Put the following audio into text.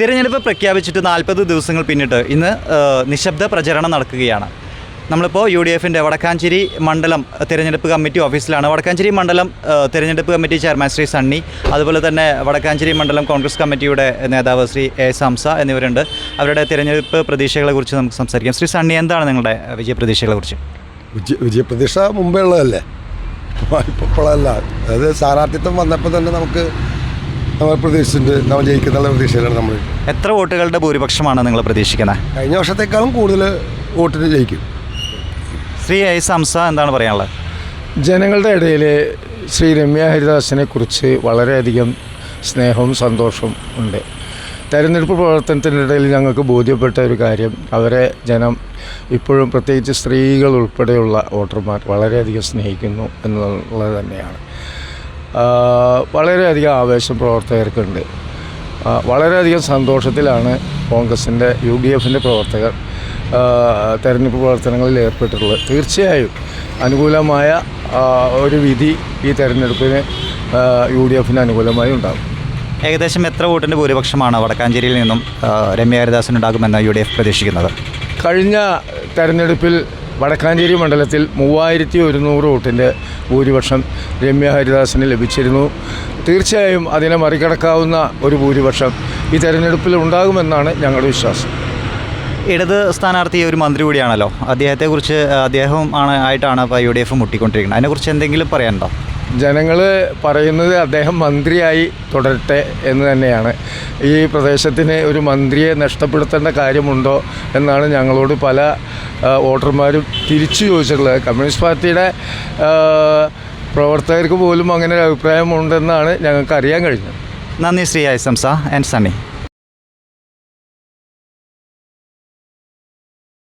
തിരഞ്ഞെടുപ്പ് പ്രഖ്യാപിച്ചിട്ട് നാൽപ്പത് ദിവസങ്ങൾ പിന്നിട്ട് ഇന്ന് നിശബ്ദ പ്രചരണം നടക്കുകയാണ്. നമ്മളിപ്പോൾ യു ഡി എഫിന്റെ വടക്കാഞ്ചേരി മണ്ഡലം തിരഞ്ഞെടുപ്പ് കമ്മിറ്റി ഓഫീസിലാണ്. വടക്കാഞ്ചേരി മണ്ഡലം തിരഞ്ഞെടുപ്പ് കമ്മിറ്റി ചെയർമാൻ ശ്രീ സണ്ണി അതുപോലെ തന്നെ വടക്കാഞ്ചേരി മണ്ഡലം കോൺഗ്രസ് കമ്മിറ്റിയുടെ നേതാവ് ശ്രീ എ സംസ എന്നിവരുണ്ട്. അവരുടെ തിരഞ്ഞെടുപ്പ് പ്രതീക്ഷകളെക്കുറിച്ച് നമുക്ക് സംസാരിക്കാം. ശ്രീ സണ്ണി എന്താണ് നിങ്ങളുടെ വിജയപ്രതീക്ഷകളെക്കുറിച്ച് വിജയ വിജയപ്രതീക്ഷ മുമ്പേ ഉള്ളതല്ലേ? ഇപ്പോഴല്ല. അതായത് സ്ഥാനാർത്ഥിത്വം വന്നപ്പോൾ തന്നെ നമുക്ക് നമ്മൾ പ്രതീക്ഷിച്ചിട്ടുണ്ട്. നമ്മൾ ജയിക്കുന്നുള്ള പ്രതീക്ഷയിലാണ് നമ്മൾ. എത്ര വോട്ടുകളുടെ ഭൂരിപക്ഷമാണ് നിങ്ങൾ പ്രതീക്ഷിക്കുന്നത്? കഴിഞ്ഞ വർഷത്തെക്കാളും കൂടുതൽ വോട്ടിന് ജയിക്കും. ശ്രീ ഐ സംസ എന്താണ് പറയാനുള്ളത്? ജനങ്ങളുടെ ഇടയിൽ ശ്രീ രമ്യ ഹരിദാസിനെ കുറിച്ച് വളരെയധികം സ്നേഹവും സന്തോഷവും ഉണ്ട്. തെരഞ്ഞെടുപ്പ് പ്രവർത്തനത്തിനിടയിൽ ഞങ്ങൾക്ക് ബോധ്യപ്പെട്ട ഒരു കാര്യം അവരെ ജനം ഇപ്പോഴും പ്രത്യേകിച്ച് സ്ത്രീകൾ ഉൾപ്പെടെയുള്ള വോട്ടർമാർ വളരെയധികം സ്നേഹിക്കുന്നു എന്നുള്ളത് തന്നെയാണ്. വളരെയധികം ആവേശം പ്രവർത്തകർക്കുണ്ട്. വളരെയധികം സന്തോഷത്തിലാണ് കോൺഗ്രസിന്റെ യു ഡി എഫിന്റെ പ്രവർത്തകർ തെരഞ്ഞെടുപ്പ് പ്രവർത്തനങ്ങളിൽ ഏർപ്പെട്ടിട്ടുള്ളത്. തീർച്ചയായും അനുകൂലമായ ഒരു വിധി ഈ തെരഞ്ഞെടുപ്പിന് യു ഡി എഫിന് അനുകൂലമായി ഉണ്ടാകും. ഏകദേശം എത്ര വോട്ടിന്റെ ഭൂരിപക്ഷമാണ് വടക്കാഞ്ചേരിയിൽ നിന്നും രമ്യ ഹരിദാസിനുണ്ടാകുമെന്ന് യു ഡി എഫ് പ്രതീക്ഷിക്കുന്നത്? കഴിഞ്ഞ തെരഞ്ഞെടുപ്പിൽ വടക്കാഞ്ചേരി മണ്ഡലത്തിൽ മൂവായിരത്തി ഒരുന്നൂറ് വോട്ടിന്റെ ഭൂരിപക്ഷം രമ്യ ഹരിദാസിന് ലഭിച്ചിരുന്നു. തീർച്ചയായും അതിനെ മറികടക്കാവുന്ന ഒരു ഭൂരിപക്ഷം ഈ തെരഞ്ഞെടുപ്പിൽ ഉണ്ടാകുമെന്നാണ് ഞങ്ങളുടെ വിശ്വാസം. ഇടത് സ്ഥാനാർത്ഥി ഒരു മന്ത്രി കൂടിയാണല്ലോ. അദ്ദേഹത്തെക്കുറിച്ച് അദ്ദേഹം ആണ് ആയിട്ടാണ് ഇപ്പോൾ യു ഡി എഫ് മുട്ടിക്കൊണ്ടിരിക്കുന്നത്. അതിനെക്കുറിച്ച് എന്തെങ്കിലും പറയാനുണ്ടോ? ജനങ്ങൾ പറയുന്നത് അദ്ദേഹം മന്ത്രിയായി തുടരട്ടെ എന്ന് തന്നെയാണ്. ഈ പ്രദേശത്തിന് ഒരു മന്ത്രിയെ നഷ്ടപ്പെടുത്തേണ്ട കാര്യമുണ്ടോ എന്നാണ് ഞങ്ങളോട് പല വോട്ടർമാരും തിരിച്ചു ചോദിച്ചിട്ടുള്ളത് കമ്മ്യൂണിസ്റ്റ് പാർട്ടിയുടെ പ്രവർത്തകർക്ക് പോലും അങ്ങനെ ഒരു അഭിപ്രായമുണ്ടെന്നാണ് ഞങ്ങൾക്ക് അറിയാൻ കഴിഞ്ഞത്. നന്ദി ശ്രീ ഐസംസ ആൻഡ് സണ്ണി.